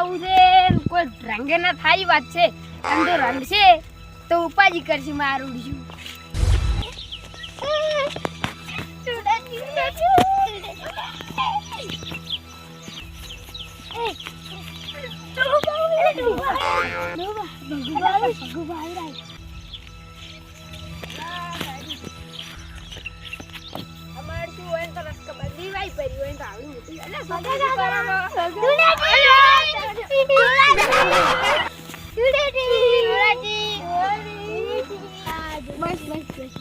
લાવું છે કોઈ રંગે ના થાય વાત છે. એમ તો રંગશે તો ઉપાજી કરશે મારું ઉડશું અમાર શું હોય તો રસ્તા બદલી વાઈ પડી હોય તો આવડું મોટી બસ બસ બસ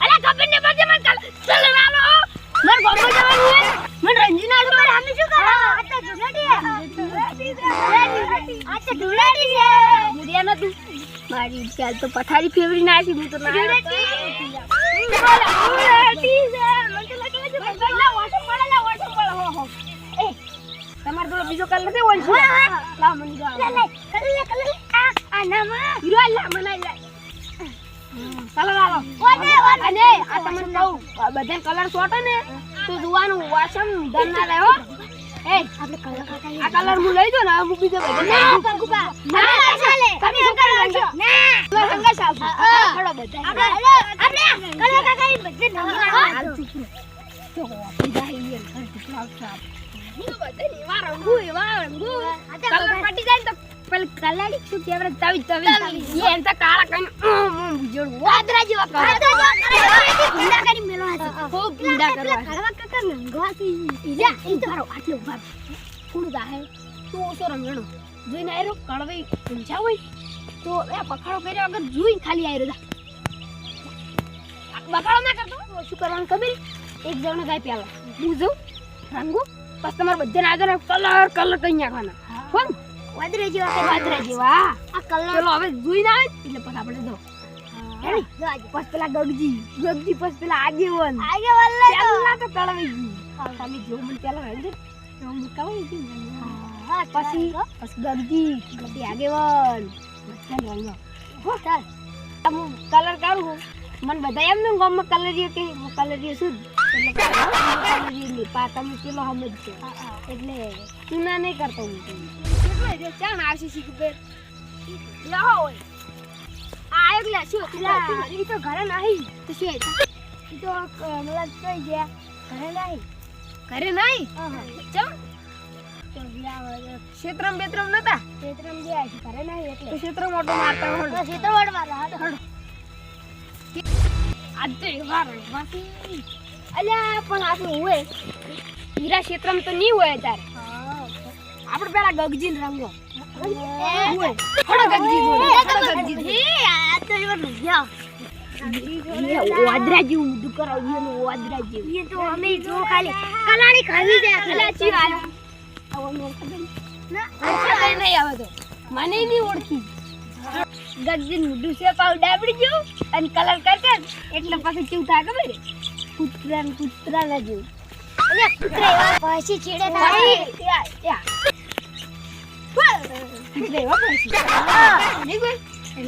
અલા કપિલ ને બજે મન કલ ચલ વાલો મન ગોમો જવાનું હે મન રંજીન આલુ પર શું કરો આતા ધુલાડી આતા ધુલાડી છે. મુરિયા ન તું મારી ચાલ તો પથારી ફેવરી નાખી હું તો ના તમાર તો બીજો કલ નથી ઓલ છે લા મન જા લે લે કલ લે કલ લે આ આ ના માં હીરો લા મનાઈ લે કલર આલો અને આ તમને કહું બધા કલર શોટો ને તો જોવાનું વાસમ ધન ના લે હો એ આપણે કલર આ કલર હું લઈ જો ને હું બીજો ના કંકુબા ના ચાલે તમે શું કરો રંગો ના કલર રંગા સાફ ખડો બધા આપણે આપણે કલર કાકા બધે રંગા હાલ રહો તો બીજા ઈ કલર સાફ સાફ હું બધે એવા રંગુ તો પેલી કલાડી શું કેવરે તવી તવી એમ તો કાળા કઈ કરવા કાળવા કાકા નંગવાથી ઈજા ઈ તો ઓછો રંગણો જોઈને આયરો કળવે ઊંચા તો એ પખાડો કર્યો અગર જોઈ ખાલી આયરો દા બખાડો ના કરતો. શું કરવાનું ખબર? એક જણો ગાય પ્યાલા હું જઉં રંગો? પછી તમારે બધાને આગળ કલર કલર કઈ નાખવાના. કોણ? વાદરા જેવા વાદરા જેવા? આ કલર ચલો હવે જોઈ ના આવે એટલે પછી આપણે જો. પછી પેલા ગગજી. ગગજી પછી પેલા આગેવન. આગેવન લે તો પેલા તો તમે જો મને પેલા પછી પછી ગગજી પછી આગેવન. બધા રંગો હો ચાલ. હું કલર કાઢું મને બધા એમ ને ગામમાં કલરીઓ કે કલરીઓ છું એટલે કલરીઓ નહીં પા તમે પેલો સમજજો એટલે તું ના નહીં કરતો હું કેટલો ચાણ આવશે શીખ પર લાવો હોય આ એકલા શું પેલા ઈ તો ઘરે નહીં તો શું ઈ તો મતલબ કઈ ગયા ઘરે નહીં ઘરે છે અલ્યા પણ આપણું હોય? હીરા ક્ષેત્રમાં તો નહીં હોય તારે આપણે પેલા ગગજીન રંગો. મને નહીં ઓળખી. ગગજીન છે પાવ ડાબડી ગયું અને કલર કરશે એટલે પછી કેવું થાય ખબર કૂતરા ને કૂતરા ના જેવું અને કૂતરા એવા પછી ચીડે થાય કૂતરા એવા પછી નહીં કોઈ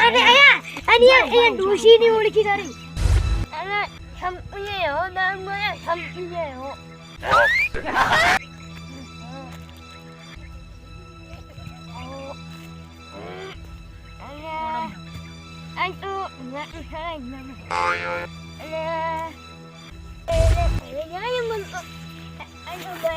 અને આયા અને એ ડોશી ની ઓળખી કરી અને સંપીએ હો નામ મને સંપીએ હો Anto, na isay na. Ala. Ele, ele gaya mo. Ano ba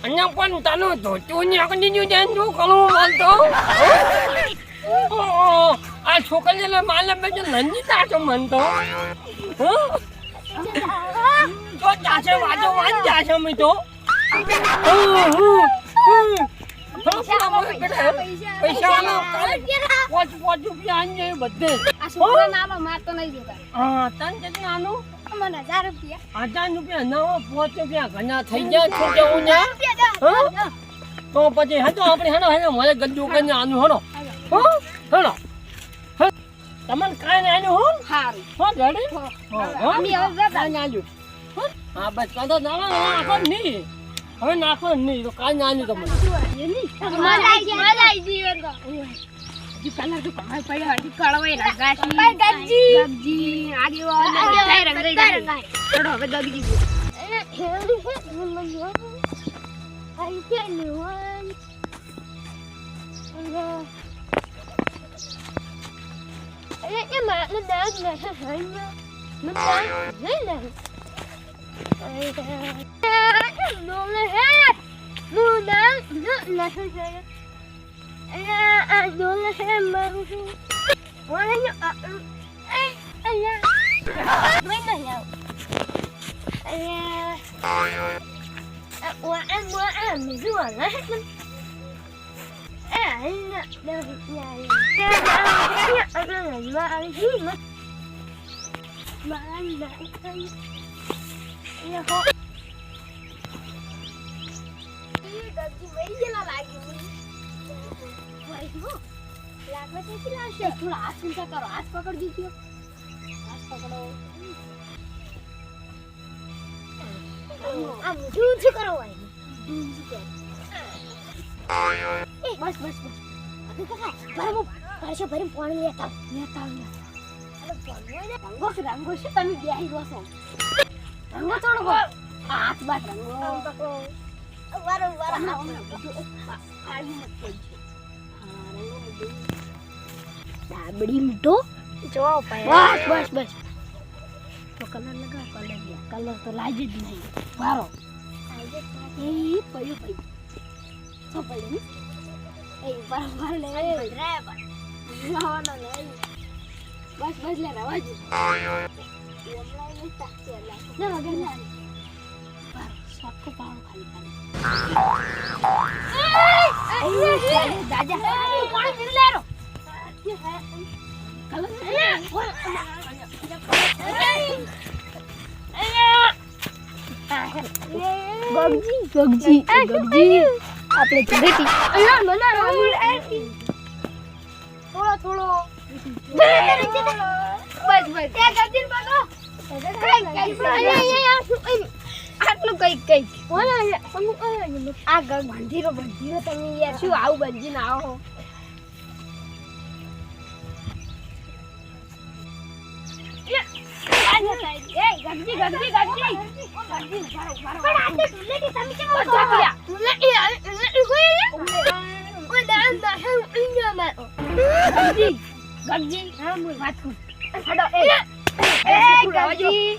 yan? Ano? Ay, ay. Ay, yan gawin niya niya. Ay, lang na sa umay. Ay, ho, na, na, na, ano, ano, ina. Pako, pako, ay, pako. અહીંયા પણ તને ધોતું ને આકડી જો જાય જો કળું બોલતો આ છોકરીને માલે બેજો નંજી તાચો મનતો તો જાશે વાજો વાન જાશે મી તો પૈસા પોચ પોચ રૂપિયા આન જાય બધે આ છોકરા નાનો મારતો નહીં જોતા હા તન કેટલા આનું મને હજાર રૂપિયા. હજાર રૂપિયા નવો પોચ રૂપિયા ઘણા થઈ ગયા છો કે હું હા? તો પછી હજો આપણે હેનો હેનો મને ગજુ કરીને આનું હેનો હો? હેડો. તમને કાંઈ ને આનું હું? હારું. હો રેડી હો. હો, હો. અમે હવે આલ્યું હા? બસ કાં તો નાનો નાખો નહીં. હવે નાખો નહીં તો કાંઈ ના આલ્યું તમને. મજા આવી મજા આવી ગઈ તો. હજી કલર તો કમાલ પડ્યો, હજી કળવાઈ રંગાશી. ગગજી, આગેવાન, બધાય રંગાઈ ગયા. ચલો, હવે ગગજી છે. Ủa ăn bữa ăn mình rửa nó hết lắm À, đâu nhà Cái ăn là ba ăn gì mà Ba ăn lại ăn Nhà hộ Đi, đợi chị mấy là lại chị થોડા હાથ ઊંચા કરો હાથ પકડ દીધો હાથ પકડો આમ ઊંચું ઊંચું કરો હોય ઊંચું કરો. બસ બસ બસ હવે કાકા ભરમો ભરશો ભરીને પાણી લેતા લેતા લેતા આવ. અરે, ભરમો ને. રંગો છે, રંગો છે તમે બેહી રહો છો રંગો થોડો હાથ બાદ રંગો વારો વારો રંગો બધું. ડાબડી મીઠો જો બસ બસ બસ. તો કલર લગાવ કલર કલર તો લાગે જ નહીં. વારો. એ પડ્યું પડ્યું. શું પડ્યું? એ બરાબર લે લાવવાનો લે બસ બસ લે રવા જ ના વગર ના ચરેટી અહીંયા મને થોડો થોડો બસ બસ આટલું કંઈક કંઈક આ બંધીરો બંધીરો તમે યાર શું આવું બંધીને આવો ગગજી હા ની વાત અરે હું થેલી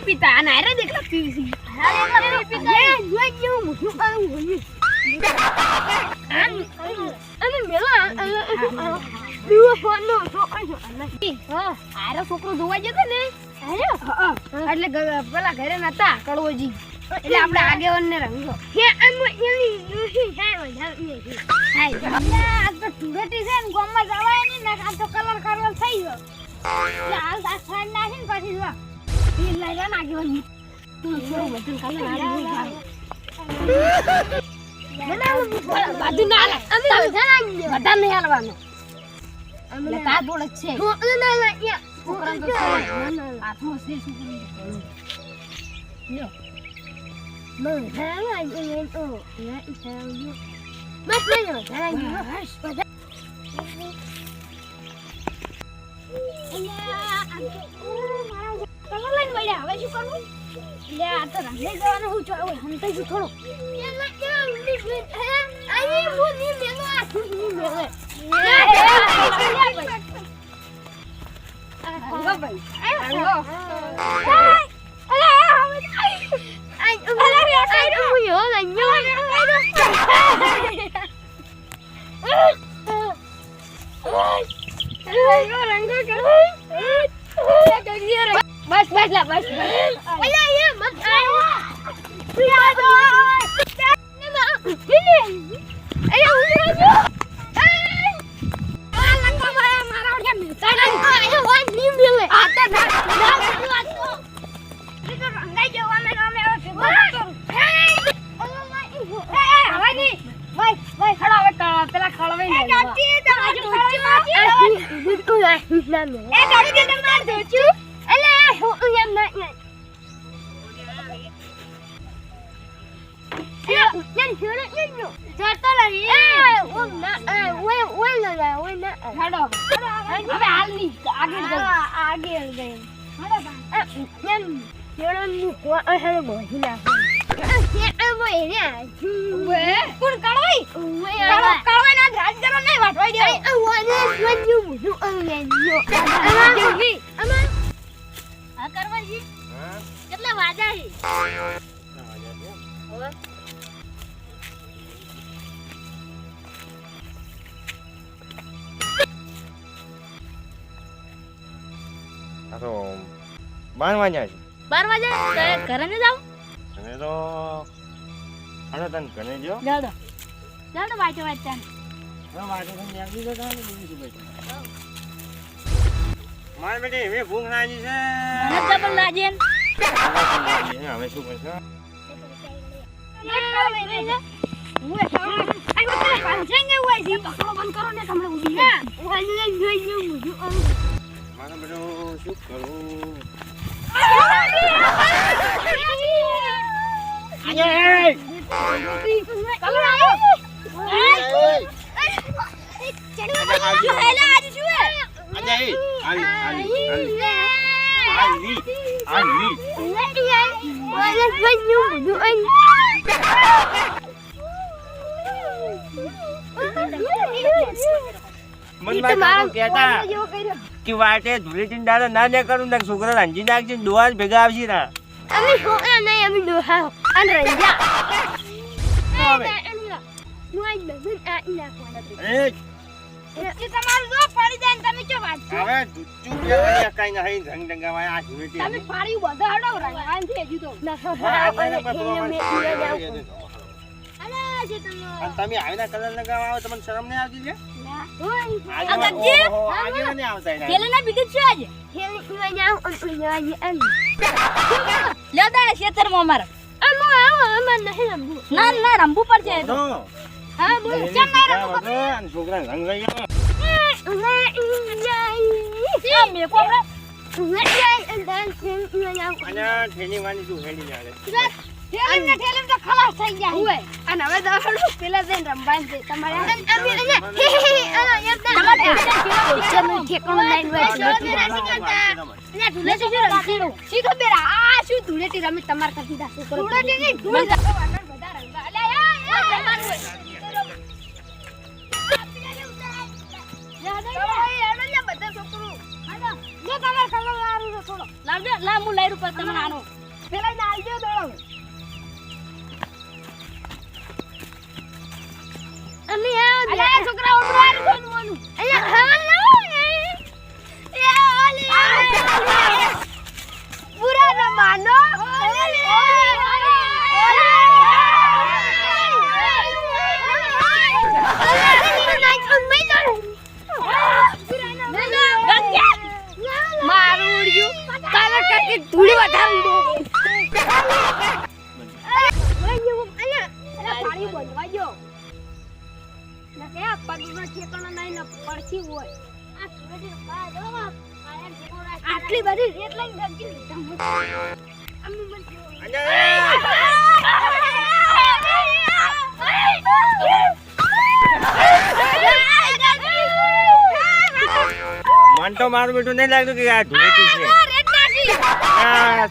પીતા પીવો હા આરો છોકરો જોવા જતો ને એટલે પેલા ઘરે નતા કડવોજી એટલે આપણે આગેવાન ને રંગો. હે આમ એની યુસી હે વધારે હાય તો ટુગટી છે ને ગોમમાં જવાય ને ને આ તો કલર કલર થઈ ગયો. એટલે હાલ આ છાડ નાખી ને પછી જો. પી લઈ લે ને આગેવાન તું થોડું બધું કલર આવી બધું ના હાલે. બધા નહીં હાલવાનું. એટલે તાર જ છે. છોકરાને તો. હાથમાં છે ઘણું. લ્યો. થોડું ભાઈ હાલો અલે આઈ અલે રે આઈ હું યો લન્યો બસ બસ લા બસ અલા હેડો હવે હાલની આગળ જઈ આગળ ગઈ કોણ કળવાઈ કળવાઈ ના રાજ કરો નહીં વાટવાઈ દેવું હા કરવાજી કેટલા વાજા છે. આ તો બાર વાગ્યા છે. બાર વાગે ઘરે ને જાવ ઘરે તો અને તને ઘરે જો. જાવ દો વાંચો વાંચતા મારે બેટી હવે ભૂખ લાગી છે. મને લાગે ને. હવે હું કરશો મારે બધું anh ơi Ali, Ali, Ali, Ali, Ali, Ali. Wala ba yung buduan? Thank you. કે વાટે દાડા ના કરું ને છોકરા રાંજી નાખજે ને ભેગા આવશે ના અમે છોકરા નહીં અમે ડોહા અને રંજા તમે આવીના કલર લગાવવા તમને શરમ નહીં આવતી છે ઓહો, આગળ નહીં આવતા એના. પેલા બીજું છે આજે? લેતા ખેતરમાં અમારા. ના ના રંબુ પર છે તો, હા બોલ. એની કેમ ના સીધા રંબુ વગર અને છોકરાને રંગ લઈ આવો. આ મેકો આપણે અને ઠેલી વાની તું હેડી ને આવે. ઠેલીમ ને ઠેલીમ તો ખલાસ થઈ ગયા હોય. અને હવે તો પેલા જઈને રમવાનું છે તમારે અમે ઠેકાણું હોય ધૂળેટી? શી આ શું ધૂળેટી રમી? તમારે કરતી તા છોકરો ધૂળેટી નહીં ધૂળેટી બધા. રંગા અલ્યા યા યા રમવાનું હોય. જો તમારે કલર લારું છે થોડો લાવજો લા હું લાઈ રૂપિયા તમને આનો પેલા ને આલજો દોડો. અમે આ છોકરા ઓટરો આરું ખોનવાનું અહીંયા ખાવા લાવો ને પૂરા ન માનો મારું તો મારું બેટું નહીં લાગતું કે આ ધોતી છે. આ